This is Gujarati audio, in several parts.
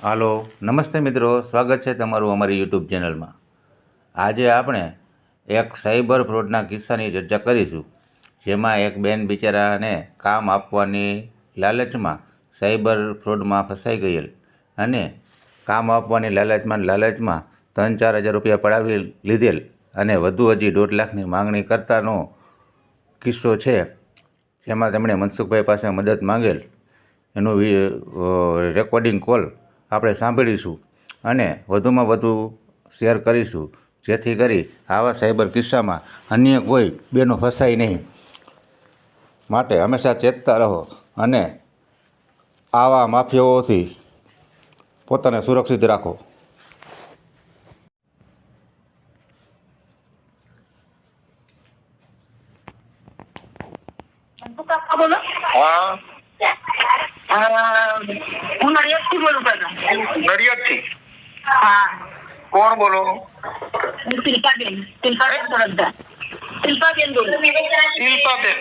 હાલો. નમસ્તે મિત્રો, સ્વાગત છે તમારું અમારી યુટ્યુબ ચેનલમાં. આજે આપણે એક સાયબર ફ્રોડના કિસ્સાની ચર્ચા કરીશું, જેમાં એક બેન બિચારાને કામ આપવાની લાલચમાં સાયબર ફ્રોડમાં ફસાઈ ગયેલ અને કામ આપવાની લાલચમાં લાલચમાં ત્રણ ચાર હજાર રૂપિયા પડાવી લીધેલ અને વધુ હજી દોઢ લાખની માગણી કરતાનો કિસ્સો છે. જેમાં તેમણે મનસુખભાઈ પાસે મદદ માંગેલ. એનું રેકોર્ડિંગ કોલ આપણે સાંભળીશું અને વધુમાં વધુ શેર કરીશું. જેથી કરી આવા સાયબર કિસ્સામાં અન્ય કોઈ બેનો ફસાય નહીં. માટે હંમેશા ચેતતા રહો અને આવા માફિયાઓથી પોતાને સુરક્ષિત રાખો બોલો હા અ, હું નડિયાદથી બોલું કાકા નડિયાદથી હા કોણ બોલો? હું શિલ્પાબેન શિલ્પાબેન શિલ્પાબેન બોલું. શિલ્પાબેન.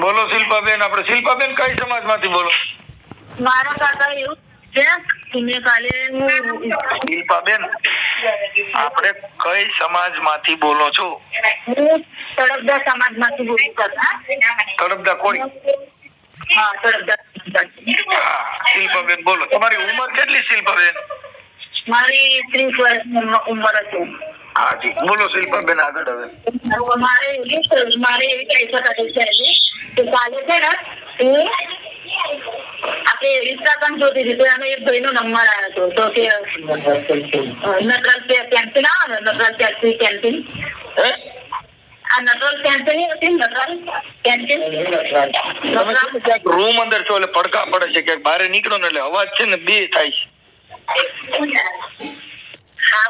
બોલો શિલ્પાબેન આપણે. શિલ્પાબેન કઈ સમાજમાંથી બોલો? મારા કાકા એવું છે મેં કાલે શિલ્પાબેન આપણે કઈ સમાજમાંથી બોલો છો? હું તળપદા સમાજમાંથી બોલું કાકા. તડપદા કોળી. હા તળપદા શિલ્પાબેન બોલો. તમારી ઉંમર કેટલી શિલ્પાબેન? મારી ત્રીસ વર્ષની ઉંમર- હતી. હા જી બોલો શિલ્પાબેન આગળ હવે. મારે એવી મારે એવી કહી શકાય છે કે કાલે છે ને આપણે ઇન્સ્ટાગ્રામ જોતી હતી તો એનો એક ભાઈનો નંબર આવ્યો હતો. તો કે નટરાજ કેન્ટીન આવે ને નટરાજ કેન્ટીન કેન્ટીન હે? આ નટરાજ કેન્ટીન હતી નટરાજ કેન્ટીન રૂમ અંદર છો એટલે પડકા પડે છે કે બહાર નીકળો ને એટલે અવાજ છે ને બે થાય છે.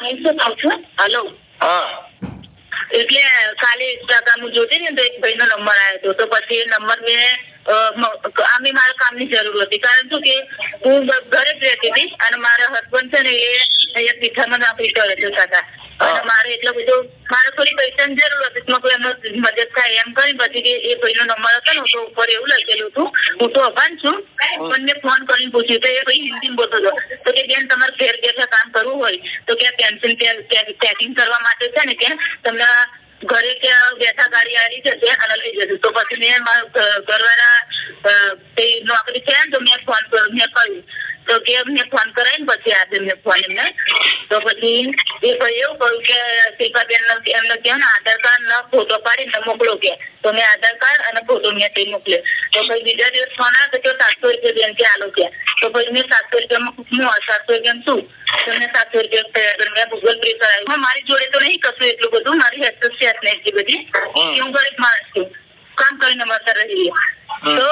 હા શું કહું છું હલો હા. એટલે કાલે ઇન્સ્ટાગ્રામ જોતી ને તો એક ભાઈનો નંબર આવ્યો હતો તો પછી એ નંબર મ- આમે મારા કામની જરૂર હતી. કારણ શું કે હું ઘરે જ રહેતી હતી અને મારા હસબન્ડ છે ને એ અહીંયા પીઠામાં નોકરી કરે છે કાકા અને મારે એટલો બધો મારે થોડી પૈસાની જરૂર હતી. તો કોઈ મદદ થાય એમ કરી પછી કે એ ભાઈનો નંબર હતો ને તો ઉપર એવું લખેલું હતું. હું તો અભાન છું પણ મેં ફોન કરીને પૂછ્યું. તો એ ભાઈ હિન્દીમાં બોલતો હતો. તો કે બેન તમારે ઘેર બેઠા કામ કરવું હોય તો કે પેન્સિલ પેકિંગ કરવા માટે છે ને કે તમને ઘરે કે બેઠા ગાડી આવી જશે અને લઈ જશે. તો પછી મેં ઘરવાળા તે નોકરી છે તો મેં ફોન મેં કહ્યું તો કે એમને ફોન કરાય પછી આજે મેં ફોન એમને તો પછી એ ભાઈ એવું કહ્યું કે શિલ્પાબેન એમને કહ્યું ને આધાર કાર્ડ ના ફોટો પાડીને મોકલો કે. તો મેં આધાર કાર્ડ અને ફોટો મેં તે મોકલ્યો. તો પછી બીજા દિવસ ફોન આવે તો સાતસો રૂપિયા બેન કે આલો કે. તો પછી મેં સાતસો રૂપિયામાં હું સાતસો રૂપિયા શું? તો મેં સાતસો રૂપિયા મેં ગૂગલ પે કરાવ્યું. મારી જોડે તો નહીં કશું એટલું બધું. મારી હેલ્થ છે નહીં એટલી બધી કે હું ગરીબ માણસ છું. કામ કરીને મળતા રહીએ. તો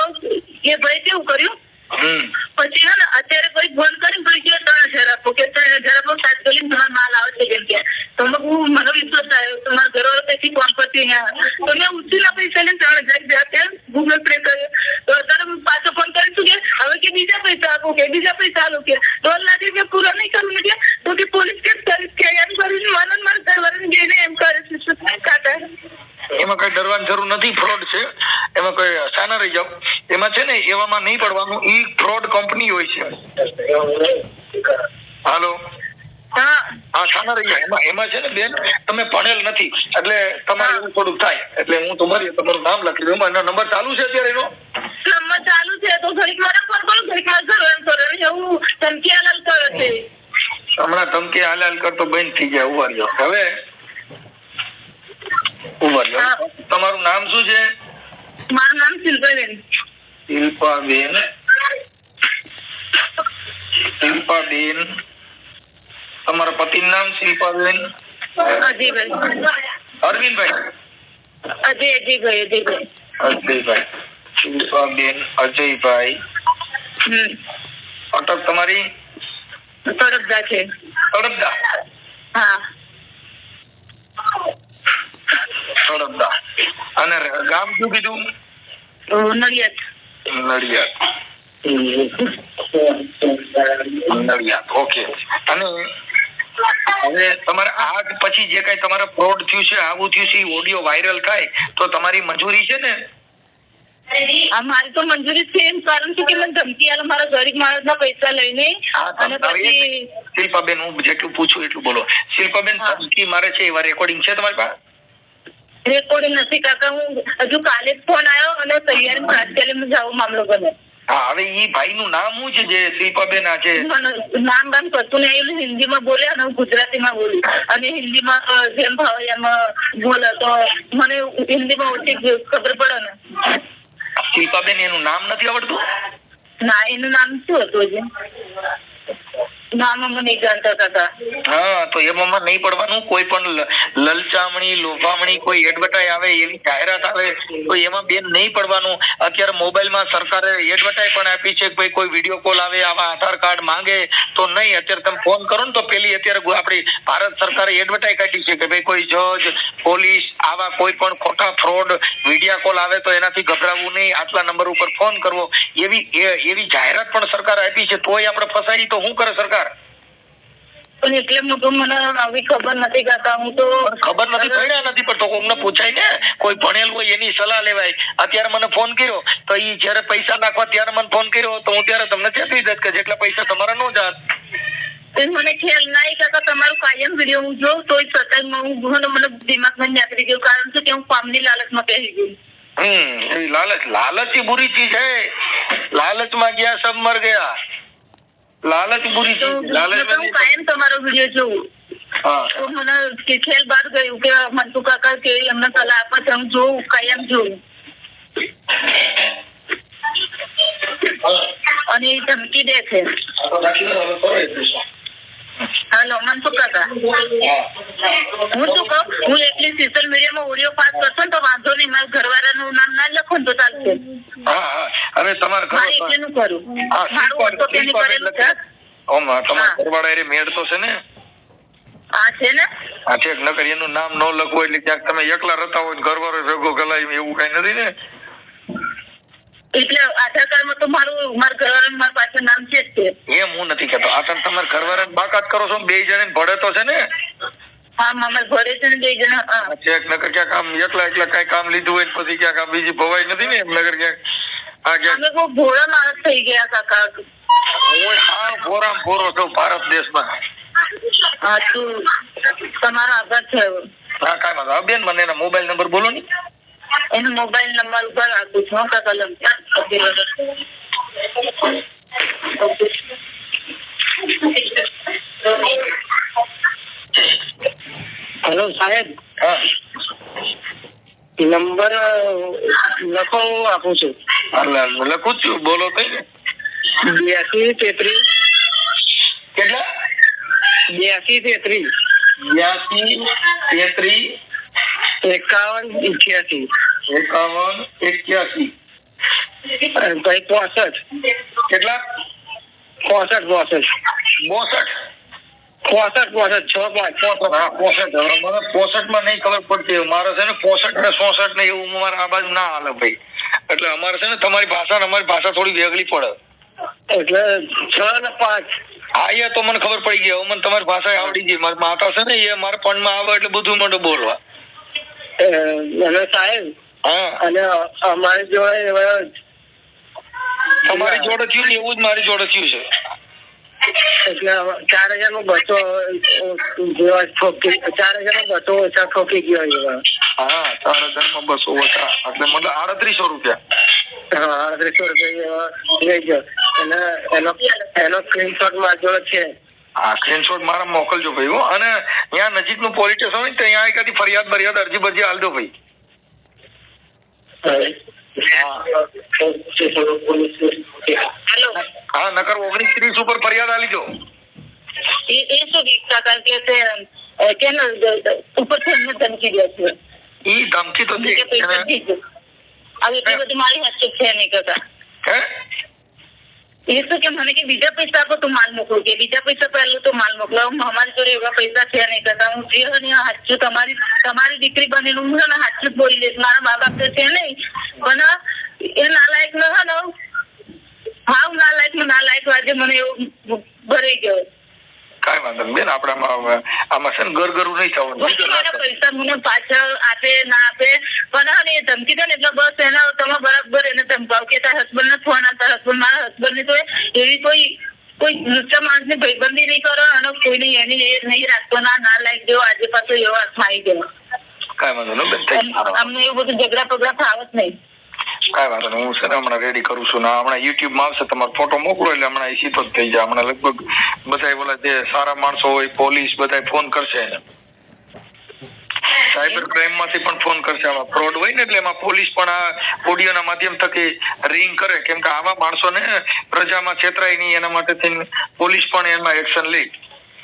એ ભાઈ કેવું કર્યું? પછી હે ને અત્યારે કોઈ ફોન કરીને પછી ત્રણ હજાર આપો કે ત્રણ હજાર આપો તાત્કાલિક તમારો માલ આવે છે જેમ કે. તો હું મને વિશ્વાસ આવ્યો તમારા મારા ઘરવાળો તેથી ફોન પરથી અહીંયા તો મેં ઉછીના પૈસા ને ત્રણ હજાર રૂપિયા આપ્યા ગૂગલ પે કર્યો. તો અત્યારે હું પાછો ફોન કરીશું કે હવે કે બીજા પૈસા આપો કે બીજા પૈસા આપો કે. દોઢ લાખ રૂપિયા પૂરા નહીં કરું એટલે તો કે પોલીસ કેસ કરીશ કે એમ કરીને મને મારા ઘર ઘરવાળાને જઈને એમ કરે છે. શું કાકા એમાં કઈ ડરવાની જરૂર નથી. ફ્રોડ છે. એમાં કઈ સાના રહી જાવ એમાં છે ને એવામાં નહીં પડવાનું. ઈ ફ્રોડ કંપની હોય છે. હાલો? હા. સાના રહી એમાં એમાં છે ને બેન તમે ભણેલ નથી. એટલે તમારે એવું થોડુંક થાય. એટલે હું તમારી તમારું નામ લખી દઉં. એનો નંબર ચાલુ છે અત્યારે એનો? નંબર ચાલુ છે તો ઘડીક મારે ફોન કરું ઘડીક ઘર એમ કરો. એવું ધમકી આલાલ કરે છે. હમણાં ધમકી હાલ હાલ કરતો બંધ થઈ ગયા ઊભા રહ્યો. હવે? ઊભા રહ્યો. તમારું નામ શું છે? મારું નામ શિલ્પાબેન. શિલ્પાબેન શિલ્પાબેન તમારા પતિનું નામ શિલ્પાબેન અજયભાઈ અરવિંદભાઈ અજય અજયભાઈ અજયભાઈ અજયભાઈ શિલ્પાબેન અજયભાઈ અટક તમારી તરફદા છે તડપદા હા તડપદા અને ગામ શું કીધું નડિયાદ નડિયાદ નડિયાદ ઓકે. અને હવે તમારે આ પછી જે કઈ તમારે ફ્રોડ થયું છે આવું થયું છે ઓડિયો વાયરલ થાય તો તમારી મંજૂરી છે ને? મારી તો મંજૂરી છે એમ કારણ કે મને ધમકી આલે મારા ગરીબ માણસના પૈસા લઈને. અને પછી શિલ્પાબેન હું જેટલું પૂછું એટલું બોલો. શિલ્પાબેન ધમકી મારે છે એવા રેકોર્ડિંગ છે તમારી પાસે? રેકોર્ડિંગ નથી કાકા હું હજુ કાલે ફોન આવ્યો અને તૈયારી તાત્કાલિક જાવ મામલો બને હા હવે ઈ ભાઈ નું નામ શું છે જે શિલ્પાબેન આ છે? નામ બામ કશું નહીં હિન્દીમાં બોલે અને ગુજરાતી ગુજરાતીમાં બોલી. અને હિન્દીમાં જેમ ભાવે એમ બોલે તો મને હિન્દીમાં ઓછી ખબર પડે ને. શિલ્પાબેન એનું નામ નથી આવડતું? ના એનું નામ શું હતું હજી નામ અમે નહીં જાણતા કાકા હા, તો એમાં નહીં પડવાનું. કોઈ પણ લલચામણી, લોભામણી, કોઈ એડવર્ટાઇઝ આવે, એવી જાહેરાત આવે, તો એમાં બેન નહીં પડવાનું. અત્યારે મોબાઈલમાં સરકારે એડવર્ટાઇઝ પણ આપી છે ભાઈ કોઈ વીડિયો કોલ આવે, આવા આધાર કાર્ડ માંગે, તો નહીં. અત્યારે તમે ફોન કરો ને તો પેલી અત્યારે આપણી ભારત સરકારે એડવર્ટાઇઝ કાઢી છે કે ભાઈ કોઈ જજ, પોલીસ, આવા કોઈ પણ ખોટા ફ્રોડ વીડિયો કોલ આવે તો એનાથી ગભરાવું નહીં. આટલા નંબર ઉપર ફોન કરવો. એવી એવી જાહેરાત પણ સરકારે આપી છે. તોય આપણે ફસાઈ તો શું કરે સરકાર? પણ એટલે મને આવી ખબર નથી કાકા હું તો ખબર નથી પડ્યા નથી પણ તો પૂછાય ને કોઈ ભણેલું હોય એની સલાહ લેવાય. અત્યારે મને ફોન કર્યો તો એ જ્યારે પૈસા નાખવા ત્યારે મને ફોન કર્યો તો હું ત્યારે તમને ચેતવી દત કે જેટલા પૈસા તમારા નો જાત. મને ખ્યાલ ના કાકા તમારું કાયમ વીડિયો હું જોઉં તો છતાં હું ઘણો મને દિમાગમાં નીકળી ગયું કારણ કે હું કામની લાલચમાં પહેરી ગયું હમ લાલચ લાલચ બુરી ચીજ હે લાલચમાં ગયા સબ મર ગયા. લાલચ બુરી હું કાયમ તમારો વીડિયો જોઉં. તો મને કે બહાર ગયું કે મંતુ કાકા કે એમને સલાહ આપે છે હું જોઉં કાયમ જોઉં. અને એ ધમકી દે છે. હેલો મંતુ કાકા હું શું કહું? હું એટલી સોશિયલ મીડિયામાં ઓડિયો પાસ કરશો તો વાંધો નહીં મારા ઘરવાળાનું નામ ના લખો તો ચાલશે. હવે તમારે મારે ઘર એકલીનું કરું. મારું તો તેની કરેલું છે તમારા ઘરવાળા એ મેળ તો છે ને? આ છે ને? આ છે નકર એનું નામ ન લખવું એટલે ક્યાંક તમે એકલા રહેતા હોય ઘરવાળો ભેગો ગલાય એવું કઈ નથી ને? એટલે આધાર તો મારું મારા ઘરવાળાનું મારા પાછળ નામ છે જ એમ હું નથી કેતો આ તમે તમારા ઘરવાળાને બાકાત કરો છો બે જણે ભળે તો છે ને? હા મામા ઘરે છે ને બે જણા આ નકર ક્યાંક આમ એકલા એકલા કઈ કામ લીધું હોય પછી ક્યાંક આમ બીજી ભવાઈ નથી ને એમ નગર ક્યાંક. આ ક્યાંક. અમે બહુ ભોળા માણસ થઈ ગયા કાકા. હું હા ભોરામ ભોરો છો ભારત દેશમાં. હા તું તમારો આભાર છે હા કાંઈ વાંધો બેન મને એના મોબાઈલ નંબર બોલો ને. એનો મોબાઈલ નંબર ઉપર આપું છું કાકા લમ હેલો સાહેબ. નંબર લખો હું આપું છું. લખું છું. બોલો કઈ બ્યાસી તેત્રીસ. કેટલા? બ્યાસી તેત્રીસ. બ્યાસી તેત્રીસ. એકાવન ઇઠ્યાસી. એકાવન એક્યાસી. અને પોસઠ કેટલા? પોસઠ પોસઠ બોસઠ પોસઠ? પોસઠ છ પાંચ હા પોસઠ. મને પોસઠમાં નહીં ખબર પડતી મારે છે ને પોસઠ ને સોસઠ ને એવું મારે આ બાજુ ના હાલે ભાઈ. એટલે અમારે છે ને તમારી ભાષા ને અમારી ભાષા થોડી વેગળી પડે. એટલે છ ને પાંચ. હા એ તો મને ખબર પડી ગઈ. હવે મને તમારી ભાષા આવડી ગઈ. મારી માતા છે ને એ મારા માં આવે એટલે બધું મને બોલવા. અને સાહેબ હા. અને અમારી જોડે તમારી જોડે થયું ને એવું જ મારી જોડે થયું છે. એટલે ચાર હજાર નો બસો જેવા ચાર હજાર નો બસો ઓછા ઠોકી ગયો એવા હા ચાર હજારમાં બસો ઓછા. એટલે મતલબ આડત્રીસો રૂપિયા. હા અડત્રીસો રૂપિયા લઈ ગયો. અને એનો એનો સ્ક્રીનશોટ મારી જોડે છે. આ સ્ક્રીનશોટ મારા મોકલજો ભાઈ હો. અને ત્યાં નજીકનું પોલીસ સ્ટેશન હોય ત્યાં એકાદી ફરિયાદ બરિયાદ અરજી બરજી હાલ દો ભાઈ. હા નકર ઓગણીસ ત્રીસ ઉપર ફરિયાદ આલી જો એ શું ગીત કાકા કે તે અ, કે ને દ- દ- ઉપરથી એમને ધમકી દે છે ઈ ધમકી તો હવે એટલી બધી મારી હસ્તક છે નહીં કાકા હે? એ શું કે મને કે બીજા પૈસા આપો તો માલ મોકલો. કે બીજા પૈસા પહેલું તો માલ મોકલો. અમારી જોડે એવા પૈસા છે નહીં કરતા. હું જે હોય હાચું તમારી તમારી દીકરી બનેલું હું ને હાચું બોલી દઈશ. મારા મા બાપ તો છે નહીં. પણ એ નાલાયક ન હે નાલાયક ને નાલાયક આજે મને એવું ભરાઈ ગયો. કાંઈ વાંધો બેન આપણે આમાં છે ને ગરગરું નહીં થવાનું. પૈસા મને પાછળ આપે ના આપે. પણ એ ધમકી દે ને એટલે બસ એના તમે બરાબર એને ધમકાવ કે તારા હસબન્ડ ને ફોન આપતા હસબન્ડ મારા હસબન્ડ ને તો એવી કોઈ કોઈ લુચ્ચા માણસ ને ભાઈબંધી નહીં કરો અને કોઈની એની એ નહીં રાખતો ના ના લાઈક દેવો આજે પાછો એવો હાથમાં આવી ગયો કાંઈ વાંધો નહીં. અમને એવું બધું ઝઘડા પગડા ફાવત નહીં. કાંઈ વાંધો નહીં હું છે ને હમણાં રેડી કરું છું ના હમણાં યુટ્યુબમાં આવશે, તમારો ફોટો મોકલો એટલે હમણાં એ સીધો જ થઈ જાય. હમણાં લગભગ બધા ઓલા જે સારા માણસો હોય પોલીસ બધા ફોન કરશે સાયબર ક્રાઇમમાંથી પણ ફોન કરશે. આવા ફ્રોડ હોય ને એટલે એમાં પોલીસ પણ આ ઓડિયોના માધ્યમ થકી રિંગ કરે. કેમ કે આવા માણસોને પ્રજામાં છેતરાય નહીં, એના માટે થઈને પોલીસ પણ એમાં એક્શન લે.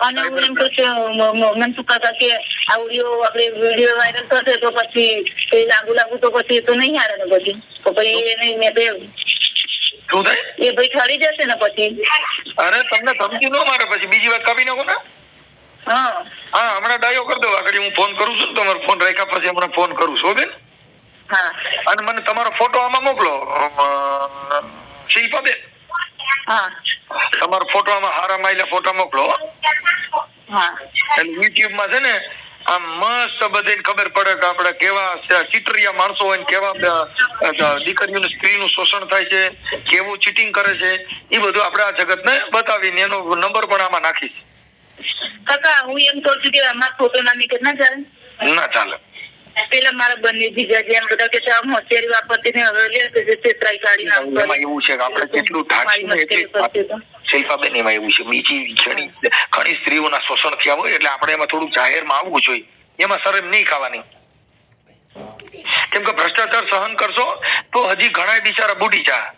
અને હું એમ કહું છું મ- મ- મને શું કહેતા કે આ વીડિયો આપણે વીડિયો વાયરલ થશે તો પછી લાગુ લાગુ તો પછી તો નહીં હારે ને પછી. તો પછી એને મેં બે શું થાય? એ ભાઈ ઠરી જશે ને પછી. અરે તમને ધમકી ન મારે પછી. બીજી વાત કાપી નાખો ને. હા. હા હમણાં ડાયો કરી દો. આગળ હું ફોન કરું છું તમારો. ફોન રાખ્યા પછી હમણાં ફોન કરું છું બેન. હા. અને મને તમારો ફોટો આમાં મોકલો. શિલ્પા બેન. હા. તમારો ફોટો આમાં હારા માયલા ફોટા મોકલો હો. હા એટલે યુટ્યુબમાં છે ને આમ મસ્ત બધાને ખબર પડે કે આપણે કેવા ચીટરિયા માણસો હોય ને કેવા દીકરીઓનું સ્ત્રીનું શોષણ થાય છે કેવું ચીટિંગ કરે છે એ બધું આપણે આ જગતને બતાવીને એનો નંબર પણ આમાં નાખીશ. કાકા હું એમ કહું છું કે અમારા ફોટો ના નીકળ ના ચાલે? ના ચાલે. પેલા મારા બંને જીજાજી એમ બધા કે આમ હોશિયારી વાપરતી ને હવે લે છેતરાઈ કાઢી નાખો એવું છે કે આપણે જેટલું ઢાંકીને મારી મસ્કરી કરતી તો. એટલી શિલ્પાબેન એમાં એવું છે. બીજી ઘણી ઘણી સ્ત્રીઓના શોષણ થયા હોય એટલે આપણે એમાં થોડુંક જાહેરમાં આવવું જોઈએ. એમાં શરમ નહીં ખાવાની. કેમ કે ભ્રષ્ટાચાર સહન કરશો તો હજી ઘણા બિચારા બુડી જા.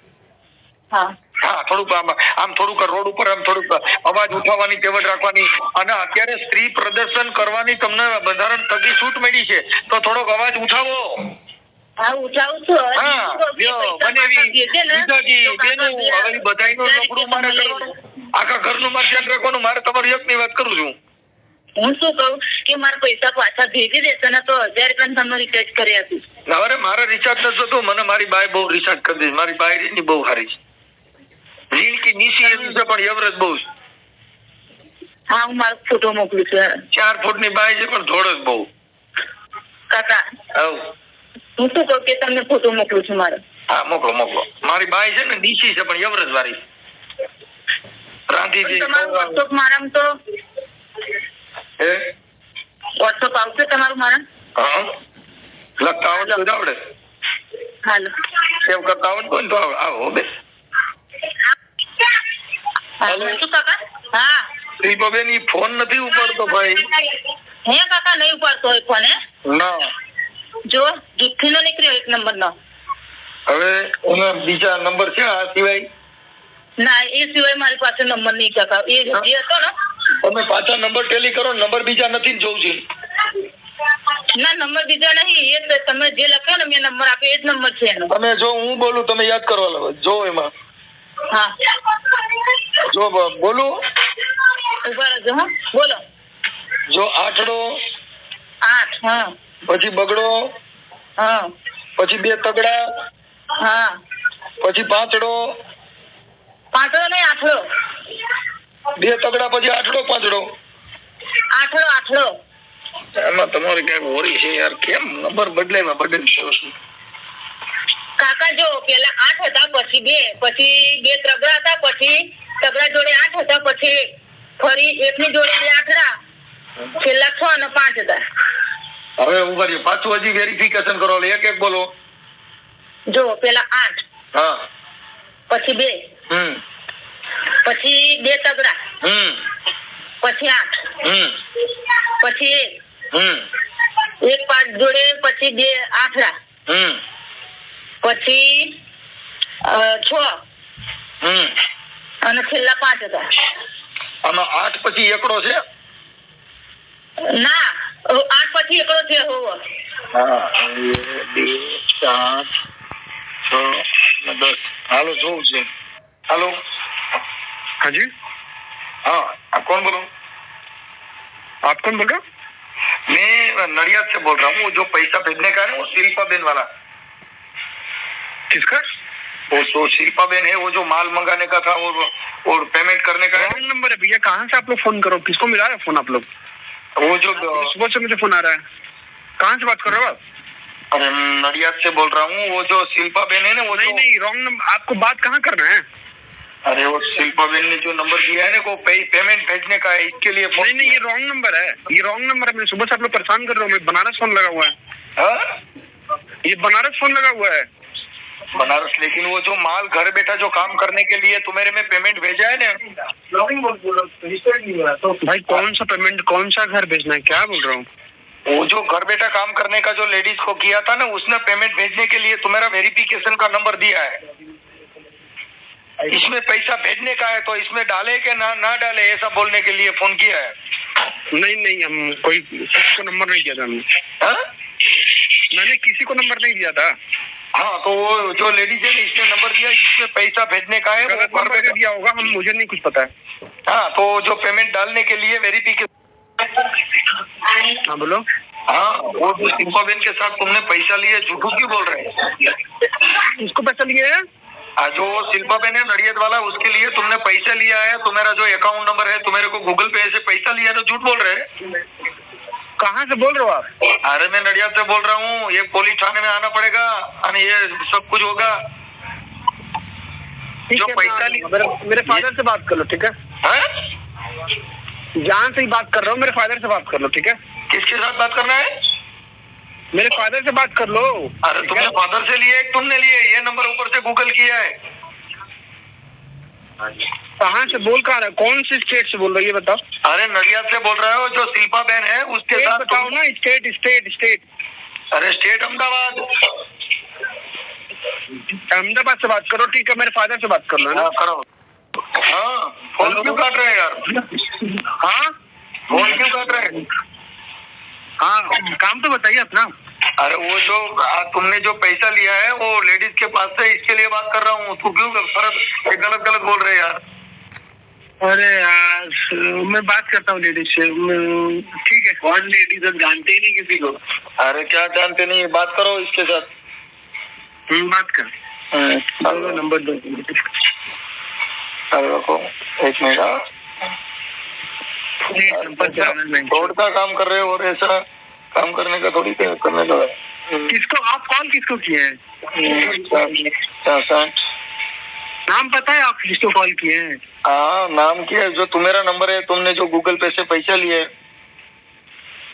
હા. હા થોડુંક આમ આમ થોડુંક રોડ ઉપર આમ થોડુંક અવાજ ઉઠાવવાની તેવડ રાખવાની અને અત્યારે સ્ત્રી પ્રદર્શન કરવાની તમને બંધારણ થકી છૂટ મળી છે. તો થોડોક અવાજ ઉઠાવો. હા ઉઠાવું છું. હા બનેવી ને, બેનું હવે બધાયનું નબળું મારે કરવાનું. આખા ઘરનું મારે ધ્યાન રાખવાનું. મારે તમારી એકની વાત કરું છું. હું શું કહું કે મારા પૈસા પાછા ભેગી દેશે ને તો હજાર રૂપિયા તમને રિચાર્જ કરી આપીશ. અરે મારે રિચાર્જ નથી થતું. મને મારી બાય બહુ રિચાર્જ કરી દે. મારી બાય બહુ સારી છે. જીણકી નીસી એવી છે પણ એવરેજ બહુ છે. હા હું મારો ફોટો મોકલું છું ચાર ફૂટની બાય છે પણ ધોળ જ બહુ. કાકા હવ હું શું કહું કે તમને ફોટો મોકલું છું મારો? હા મોકલો મોકલો. મારી બાય છે ને નીસી છે પણ એવરેજ વાળી. રાંધી દે તમારું વોટ્સઅપ મારામ તો હે? વોટ્સઅપ આવશે તમારું મારા? હા. લખતા આવડે આવડે. હાલો. સેવ કરતા આવડતું હોય ને તો આવો આવો બે હાલો શું કાકા? હા. શિલ્પાબેન ઈ ફોન નથી ઉપાડતો ભાઈ. હે કાકા નહીં ઉપાડતો હોય ફોન હે? ના. જો જુઠ્ઠી નો નીકળ્યો એક નંબર નો હવે એના બીજા નંબર છે આ સિવાય? ના એ સિવાય મારી પાસે નંબર નહીં કાકા. એ જે હતો ને? તમે પાછા નંબર ટેલી કરો નંબર બીજા નથી જોઉં છું. ના નંબર બીજા નહીં એ તમે જે લખ્યો ને મેં નંબર આપ્યો એ જ નંબર છે એનો. તમે જો હું બોલું તમે યાદ કરવા લાવો જો એમાં. હા. જો બોલું. ઊભા રહેજો હા? બોલો. જો આઠડો. આઠ હા. પછી બગડો. હા. પછી બે તગડા. હા. પછી પાંચડો. પાંચડો નહીં આઠડો. બે તગડા પછી આઠડો પાંચડો. આઠડો આઠડો. એમાં તમારે ક્યાંક હોરી છે યાર. કેમ? નંબર બદલાય બદલી છો કાકા જો પેલા આઠ હતા પછી બે. પછી બે તગડા હતા પછી તગડા જોડે આઠ હતા પછી એક. ફરી એકની જોડે બે આઠડા છેલ્લા છ અને પાંચ હતા. હવે ઊભા રહ્યો પાછું હજી વેરિફિકેશન કરો એક એક બોલો. જો પેલા આઠ. હા. પછી બે. હમ. પછી બે તગડા. હમ. પછી આઠ. હમ. પછી એક. હમ. એક પાંચ જોડે પછી બે આઠડા હમ. પછી અ, છ હમ અને છેલ્લા પાંચ હતા આમાં આઠ પછી એકડો છે ના અ, આઠ પછી એકડો છે હોવો હા બે ચાર છ આઠ ને દસ હાલો જોઉં છે હાલો हाँ जी हाँ आप कौन बोलो आप कौन बोल रहे हो मैं नडियाद से बोल रहा हूँ जो पैसा भेजने का है ना वो शिल्पा बेन वाला किसका? वो तो शिल्पा बेन है वो जो माल मंगाने का था वो और पेमेंट करने का है। रॉन्ग नंबर है भैया कहाँ से आप लोग फ़ोन करो? किसको मिला है फ़ोन आप लोग? वो जो सुबह से मुझे फ़ोन आ रहा है। कहाँ से बात कर रहे हो आप? अरे नडियाद से बोल रहा हूँ वो जो शिल्पा बेन है ना वो नहीं नहीं रॉन्ग नंबर आपको बात कहाँ करना है? अरे वो शिल्पा बेन ने जो नंबर दिया है ना वो पे, पेमेंट भेजने का है इसके लिए नहीं नहीं ये रॉन्ग नंबर है। ये रॉन्ग नंबर है। मैं सुबह से आप लोग परेशान कर रहा हूँ मैं बनारस फ़ोन लगा हुआ है। हाँ? ये बनारस फ़ोन लगा हुआ है। बनारस लेकिन वो जो माल घर बैठा जो काम करने के लिए तुम्हारे में पेमेंट भेजा है ना? भाई कौन सा पेमेंट कौन सा घर भेजना है? क्या बोल रहा हूँ? वो जो घर बैठा काम करने का जो लेडीज़ को किया था ना उसने पेमेंट भेजने के लिए तुम्हारा वेरिफिकेशन का नंबर दिया है। इसमें पैसा भेजने का है तो इसमें डाले के ना ना डाले ऐसा बोलने के लिए फ़ोन किया है? नहीं नहीं हम कोई किसी को नंबर नहीं दिया था हमने। हाँ? मैंने किसी को नंबर नहीं दिया था। हाँ तो वो जो लेडीज़ है इसने नंबर दिया इसमें पैसा भेजने का है वो गलत नंबर बैठा दिया होगा हम मुझे नहीं कुछ पता है। हाँ तो जो पेमेंट डालने के लिए वेरिफिकेशन हाँ बोलो। हाँ वो जो शिल्पा बेन के साथ तुमने पैसा लिए झूठू क्यों बोल रहे हैं? किसको पैसा लिए है? आज जो शिल्पा बेन है नड़ियत वाला उसके लिए तुमने पैसा लिया है तुम्हारा जो अकाउंट नंबर है तुम्हारे को गूगल पे से पैसा लिया है तो झूठ बोल रहे हैं? कहाँ से बोल रहे हो आप? अरे मैं नडियाद से बोल रहा हूँ ये पुलिस थाने में आना पड़ेगा और ये सब कुछ होगा। जो है, पैसा मेरे, मेरे फादर से बात कर लो ठीक है? जान से ही बात कर रहा हूँ मेरे फादर से बात कर लो ठीक है? किसके साथ बात करना है? मेरे फादर से बात कर लो। अरे तुमने फादर से लिए तुमने लिए ये नंबर ऊपर से गूगल किया है। कहाँ से बोल कहाँ रहे? हो? कौन से स्टेट से बोल रहे हो? ये बताओ। अरे नडियाद से बोल रहे हो जो शिल्पा बहन है उसके साथ बताओ ना स्टेट स्टेट स्टेट अरे स्टेट अहमदाबाद। अहमदाबाद से बात करो ठीक है मेरे फादर से बात कर लो ना। हाँ करो। हाँ फ़ोन क्यों काट रहे हैं यार? हाँ? फ़ोन क्यों काट रहे हैं? हाँ काम तो बताइए अपना। अरे वो जो आ, तुमने जो पैसा लिया है वो लेडीज़ के पास से इसके लिए बात कर रहा हूँ उसको क्यों गलत गलत बोल रहे हैं यार? अरे यार मैं बात करता हूँ लेडीज़ से। ठीक है। कौन लेडीज़ हम जानते ही नहीं किसी को। अरे क्या जानते नहीं बात करो इसके साथ। हम्म, बात कर। दो दो नंबर दो। अरे रखो एक मिनट हाँ। में रोड का काम कर रहे हो और ऐसा काम करने का थोड़ी करने लगा। किसको आप कॉल किसको किए हैं? साठ नाम पता है आप किसको कॉल किए हैं? हाँ नाम क्या है जो तुम्हारा नंबर है तुमने जो गूगल पे से पैसा लिए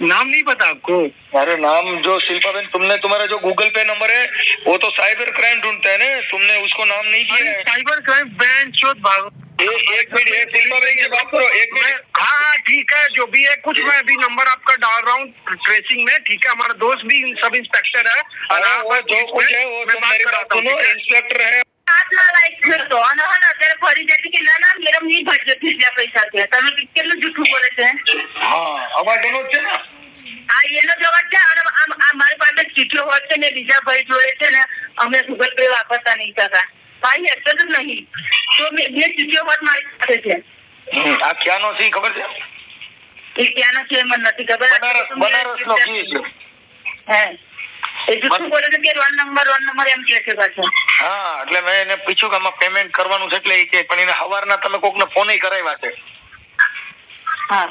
नाम नहीं पता आपको? अरे नाम जो शिल्पा बहन तुमने तुम्हारा जो गूगल पे नंबर है वो तो साइबर क्राइम ढूंढता है ना तुमने उसको नाम नहीं दिया है। साइबर क्राइम बैंक चोट भाग। एक मिनट एक शिल्पा बहन से बात करो एक मिनट। हाँ हाँ ठीक है जो भी है कुछ मैं अभी नंबर आपका डाल रहा हूँ ट्रेसिंग में ठीक है हमारा दोस्त भी सब इंस्पेक्टर है अरे जो कुछ है वो कराता हूँ, અત્યારે ફરી જતી કે પૈસા છે. તમે કેટલું જૂઠું બોલે છે? હા એનો જવાબ છે મારી પાસે ચીઠીઓ હોય છે ને બીજા ભાઈ છે ને અમે ગૂગલ પે વાપરતા નહીં કાકા ભાઈ હશે જ નહીં. તો બે ચીઠીઓ હોત મારી પાસે છે. આ ક્યાંનો નથી ખબર. બનારસ નો ઘી છે. હે. હા એટલે મેં એને પૂછ્યું કે આમાં પેમેન્ટ કરવાનું છે એટલે કે પણ એને સવારના તમે કોકને ફોન કરાવ્યા છે. હા.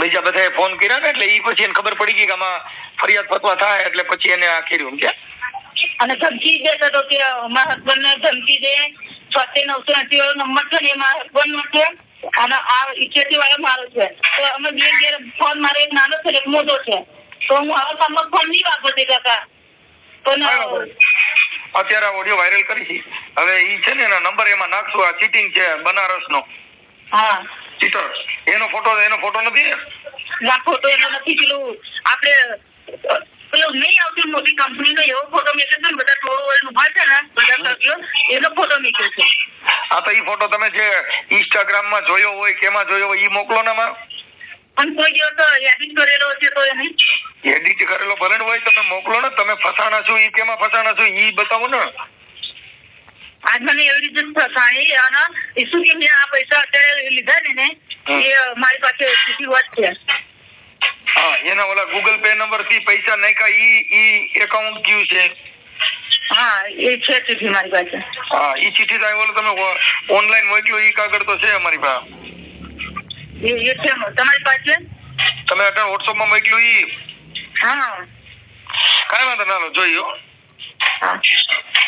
બીજા બધાએ ફોન કર્યા ને એટલે એ પછી એને ખબર પડી ગઈ કે આમાં ફરિયાદ ફતવા થાય એટલે પછી એને આ કર્યું કે? અને ધમકી દેતો હતો કે મારા હસબન્ડ ને ધમકી દે. છોતેર નવસો એસી વાળો નંબર છે ને એ મારા હસબન્ડ નો છે. અને આ ઇઠ્યોતેર વાળો મારો છે. તો અમે બે ઘેર ફોન મારે એક નાનો છે એક મોટો છે. તો હું તમારો ફોન નહીં વાપરતી કાકા. બરાબર. અત્યારે ઓડિયો વાયરલ કરી છે. હવે ઈ છે ને એના નંબર એમાં નાખશું. આ ચીટિંગ છે બનારસ નો હા. ચીટર એનો ફોટો એનો ફોટો નથી ને? ફોટો એનો નથી પેલું આપણે પેલું નહીં આવતી મોટી કંપની નો એવો ફોટો મેક્યો છે ને બધા થોડું વળી ઊભા છે ને બધા સભ્યો એનો ફોટો મેક્યો છે. આ તો ઈ ફોટો તમે જે ઇન્સ્ટાગ્રામમાં જોયો હોય કેમાં જોયો હોય ઈ મોકલો ને માં પણ કોઈ દિવસ યાદી કરેલો છે તો એને એડિટ કરેલો ભલે હોય તમે મોકલો ને તમે ફસાણા છો ઈ કેમાં ફસાણા છો ઈ બતાવો ને. આજ મને એવી રીતે ફસાણી અને શું કે મેં આ પૈસા અત્યારે લીધા ને ને એ મારી પાસે સીધી વાત છે. હા એના ઓલા ગૂગલ પે નંબરથી પૈસા નાખ્યા ઈ ઈ એકાઉન્ટ કયું છે? હા એ છે ચિઠ્ઠી મારી પાસે. હા ઈ ચિઠ્ઠી તો તમે ઓનલાઈન મોકલ્યું ઈ કાગળ તો છે અમારી પાસે. એ મ- તમારી પાસે? તમે અટણ WhatsApp માં મોકલ્યું ઈ? હા. કાઈ વાંધો ના લો જોઈએ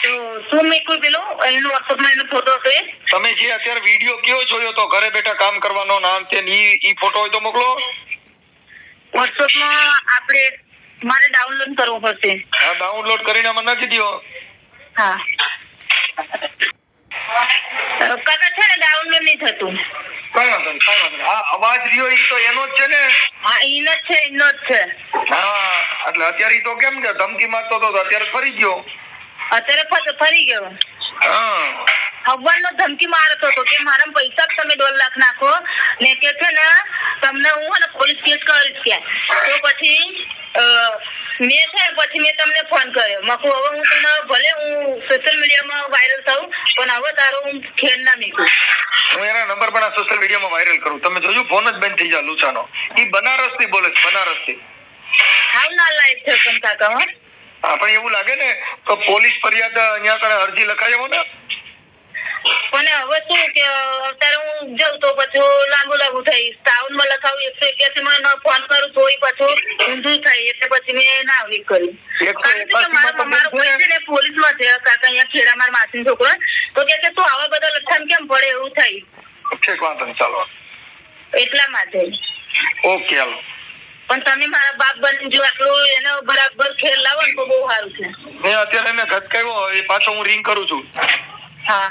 તો શું મેં કોઈ પેલો એનો વોટ્સઅપમાં એનો ફોટો હશે? તમે જે અત્યારે વીડિયો કયો જોયો તો ઘરે બેઠા કામ કરવાનો નામ છે ઈ ઈ ફોટો હોય તો મોકલો. વોટ્સઅપમાં આપણે મારે ડાઉનલોડ કરવો પડશે. હા ડાઉનલોડ કરીને મને નાખી દો હા. કાકા છે ને ડાઉનલોડ નહીં થતું. કાંઈ વાંધો નહીં કાંઈ વાંધો નહીં. હા અવાજ રહ્યો ઈ તો એનો જ છે ને? હા એનો જ છે એનો જ છે. હા એટલે અત્યારે ઈ તો કેમ કે ધમકી મારતો તો અત્યારે ફરી ગયો. અત્યારે ફરી ગયો. હા. હવાનો ધમકી મારતો હતો કે મારા પૈસા તમે દોઢ લાખ નાખો. ને કે છે ને તમને હું હે ને પોલીસ કેસ કરીશ કે. તો પછી મેં છે પછી મેં તમને ફોન કર્યો. મકુ હવે હું તને ભલે હું સોશિયલ મીડિયામાં વાયરલ થઉં પણ હવે તારો હું ખેર ના મીકું. હું એના નંબર પણ આ સોશિયલ મીડિયામાં વાયરલ કરું. તમે જોજો ફોન જ બંધ થઈ જાય લુચાનો એ બનારસથી બોલે છે બનારસથી હાવ ના લાઈફ છે પણ કાકા હા. પણ એવું લાગે ને તો પોલીસ ફરિયાદ અહીંયા કણે અરજી લખાય ને. પણ હવે શું કે અત્યારે હું જઉં તો પછી લાંબુ લાંબુ થઈ સાઉન્ડમાં લખાવું એકસો એક્યાસી માં ફોન કરું તોય પાછું ઊંધું થાય એટલે પછી મેં ના આવી કર્યું કે મારો મારો બેન છે ભાઈ છે ને પોલીસમાં છે કાકા અહીંયા ખેડા મારા માસીનો છોકરો તો કે કે તું આવા બધા લખાણ કેમ પડે? એવું થાય. ઠીક વાંધો નહીં ચાલો. એટલા માટે. Okay hello. પણ તમે મારા બાપ બની જો આટલું એનો બરાબર ખેર લાવો તો બહુ સારું છે. મેં અત્યારે એને ઘટકાવ્યો એ પાછો હું રિંગ કરું છું. હા.